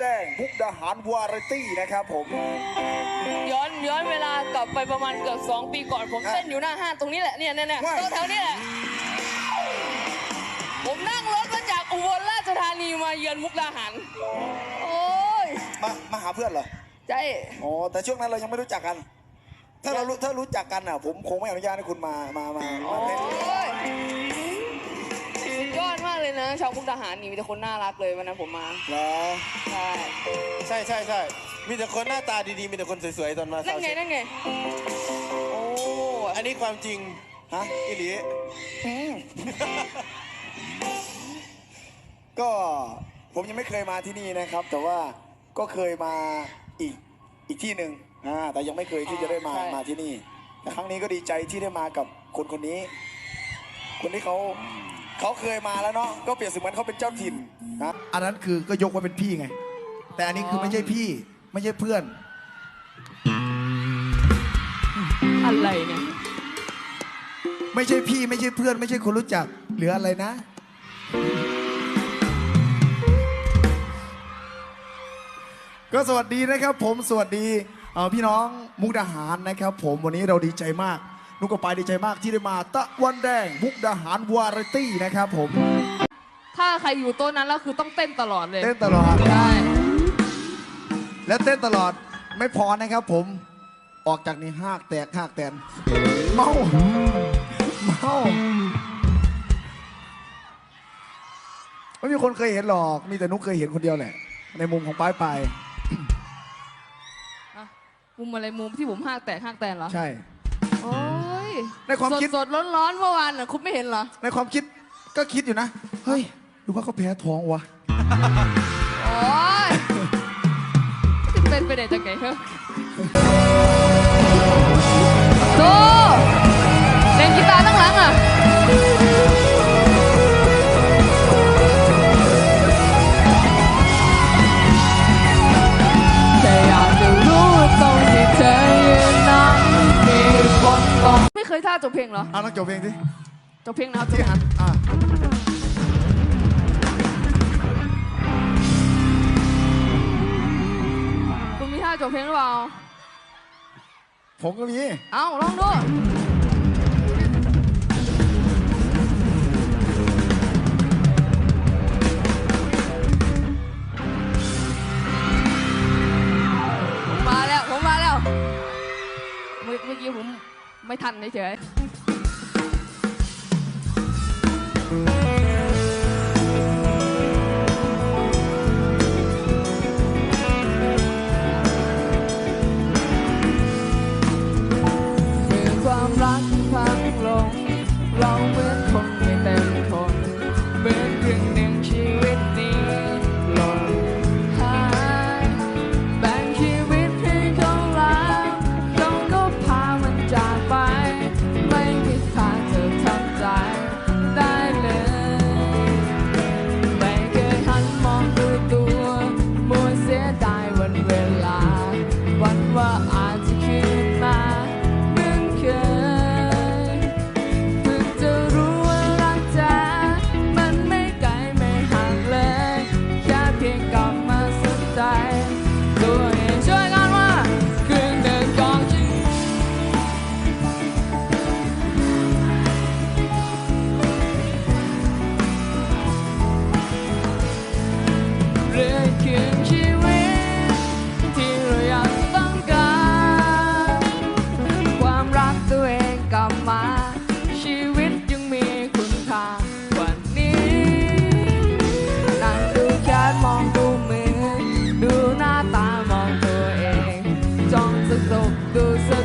แดงพุกดาหารวาไรตี้นะครับผม ย้อนย้อนเวลากลับไปประมาณเกือบสองปีก่อนผมอะเต้นอยู่หน้าห้างตรงนี้แหละเนี่ยเนี่ยเนี่ยว่าโต๊ะแถวนี้แหละผมนั่งรถมาจากอุบลราชธานีมาเยือนมุกดาหารโอ้ยมามาหาเพื่อนเหรอ ใจ อ๋อ แต่ช่วงนั้นเรายังไม่รู้จักกัน ถ้าเรารู้ถ้ารู้จักกันอะ ผมคงไม่อนุญาตให้คุณมา มา มาโอ้มาเต้นย นะชาวมุกดาหารนี่มีแต่คนน่ารักเลยวันนั้นผมมาแล้วใช่ใช่ใช่ใช่มีแต่คนหน้าตาดีๆ มีแต่คนสวยๆตอนมานั่นไงเช็คนั่นไงโอ้อันนี้ความจริงฮะอิหลีอืมก็ผมยังไม่เคยมาที่นี่นะครับ แต่ว่าก็เคยมาอีกอีกที่หนึ่งอ่าแต่ยังไม่เคยที่จะได้มามาที่นี่แต่ครั้งนี้ก็ดีใจที่ได้มากับคนคนนี้ คนที่เขา เขาเคยมาแล้วเนาะก็เปรียบเสมือนเขาเป็นเจ้าถิ่นนะอันนั้นคือก็ยกว่าเป็นพี่ไง แต่อันนี้คือไม่ใช่พี่ไม่ใช่เพื่อน อะไรเนี่ยไม่ใช่พี่ไม่ใช่เพื่อน ไม่ใช่คนรู้จักหรืออะไรนะ ก็สวัสดีนะครับ ผมสวัสดีเอ่อพี่น้องมุกดาหารนะครับ ผมวันนี้เราดีใจมาก นุกกับปายดีใจมากที่ได้มา ตะวันแดงมุกดาหารวาไรตี้นะครับผม ถ้าใครอยู่โต๊ะนั้นแล้วคือต้องเต้นตลอดเลยเต้นตลอด ใช่ และเต้นตลอดไม่พอนะครับผมออกจากนี้หากแตกหากแตนเมาเมาไม่มีคนเคยเห็นหรอกมีแต่นุกเคยเห็นคนเดียวแหละ ในมุมของปลายปลายอะมุมอะไรมุมที่ผมห้างแตกห้างแตนเหรอ ใช่ โอ้ยในความคิด สดๆร้อนๆเมื่อวานน่ะคุณไม่เห็นเหรอ ในความคิดก็คิดอยู่นะ เฮ้ยหรือว่าเขาแพ้ท้องวะ โอ้ยจะเป็นไปได้จังไงเฮ้ยโยท่าจบเพลงเหรอ เอาต้องจบเพลงสิจบเพลงนะครับจบที่หันอะคุณมีท่าจบเพลงหรือเปล่า ผมก็มี เอ้าลองดู ไม่ทัน ล those